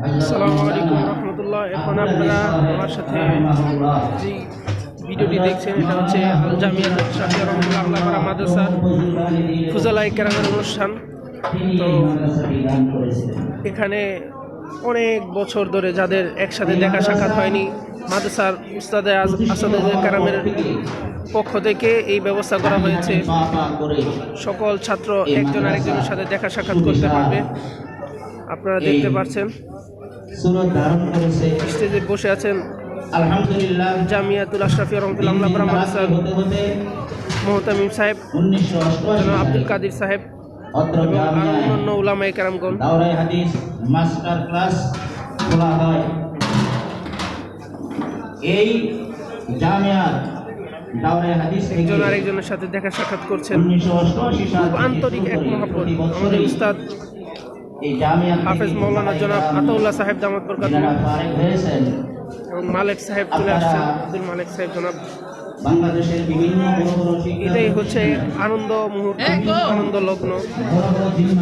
আসসালামু আলাইকুম রহমতুল্লাহ। এখন আপনারা আমার সাথে যে ভিডিওটি দেখছেন, এটা হচ্ছে আল জামিয়া শাহিয়া রহমতুল্লাহ আল্লাহ মাদ্রাসা ফুজালাই কেরামের অনুষ্ঠান। তো এখানে অনেক বছর ধরে যাদের একসাথে দেখা সাক্ষাৎ হয়নি, মাদ্রাসার উস্তাদে আজ- আসাদে কারামের পক্ষ থেকে এই ব্যবস্থা করা হয়েছে। সকল ছাত্র একজন আরেকজনের সাথে দেখা সাক্ষাৎ করতে পারবে। আপনারা দেখতে পাচ্ছেন স্টেজে বসে আছেন আলহামদুলিল্লাহ। জামিয়াতুল আশরাফি রহমতুল্লাহ মাদ্রাসার হতে হতে মোহতামিম সাহেব আব্দুল কাদির সাহেব অত্র এবং আরও অন্যান্য উলামাই কারামগণ। মাস্টার ক্লাস খোলা হয় এই জামিয়ার একজন আরেকজনের সাথে দেখা সাক্ষাৎ করছেন। খুব আন্তরিক এক মহাপত আমাদের উস্তাদ হাফেজ মৌলানা জনাব আতাউল্লাহ সাহেব দামত বরকাত। এবং মালেক সাহেব চলে আসছেন আব্দুল মালেক সাহেব জনাব। বাংলাদেশের বিভিন্ন বড় বড় শিক্ষা এটাই হচ্ছে আনন্দ মুহূর্ত আনন্দ লগ্ন।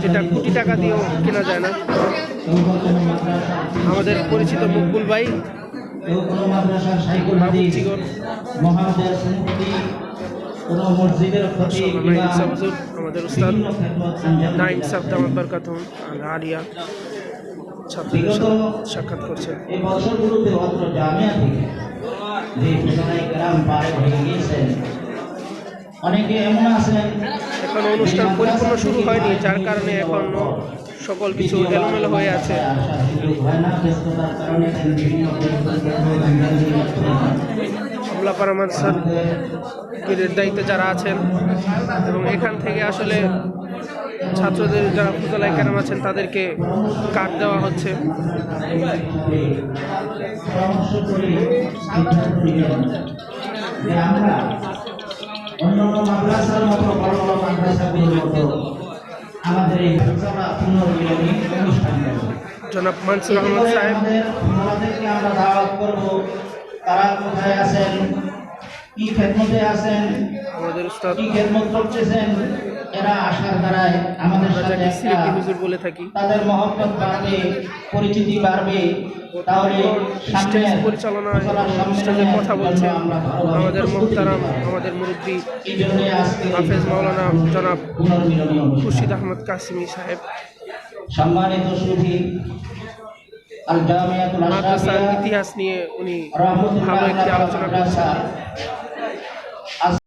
যেটা কোটি টাকা দিয়েও কেনা যায় না। আমাদের পরিচিত মকবুল ভাই মহাদেশ কোনো মসজিদের প্রতি আমাদের উস্তাদ। নাইম। সাহেব আর আলিয়া ছাত্রদের সাক্ষাৎ করছেন। এই বছরগুলোতে অত্র জামিয়া থেকে যে ফেসনাই গ্রাম পারে হয়ে গিয়েছেন অনেকে এমন আছেন এখন অনুষ্ঠান পরিপূর্ণ শুরু হয়নি যার কারণে এখনও সকল কিছু এলোমেলো হয়ে আছে আসার সুযোগ হয় না ব্যস্ততার কারণে বিভিন্ন খেদমত আঞ্জাম দিয়ে যাচ্ছেন। আমলাপাড়া মাদ্রাসার পীরের দায়িত্বে যারা আছেন এবং এখান থেকে আসলে ছাত্রদের যারা ফুজালাই কেরাম আছেন, তাদেরকে কার্ড দেওয়া হচ্ছে। জনাব মানসুর আহমদ সাহেব। আমরা দাওয়াত করব তারা কোথায় আছেন? কি খেদমতে আছেন? আমাদের উস্তাদ কি খেদমত করতেছেন? এরা আসার দ্বারায় আমাদের সাথে একটা বলে থাকি। তাদের মহব্বত বাড়বে পরিচিতি বাড়বে। তাহলে সামনে স্টেজ পরিচালনা স্টেজে কথা বলছেন আমাদের আমাদের মুরব্বী হাফেজ মাওলানা জনাব পুনর্মিলনী অনুষ্ঠান। খুরশিদ আহমদ কাসিমি সাহেব। সম্মানিত সুধী মাদ্রাসার ইতিহাস নিয়ে উনি ভালো একটি আলোচনা করছেন।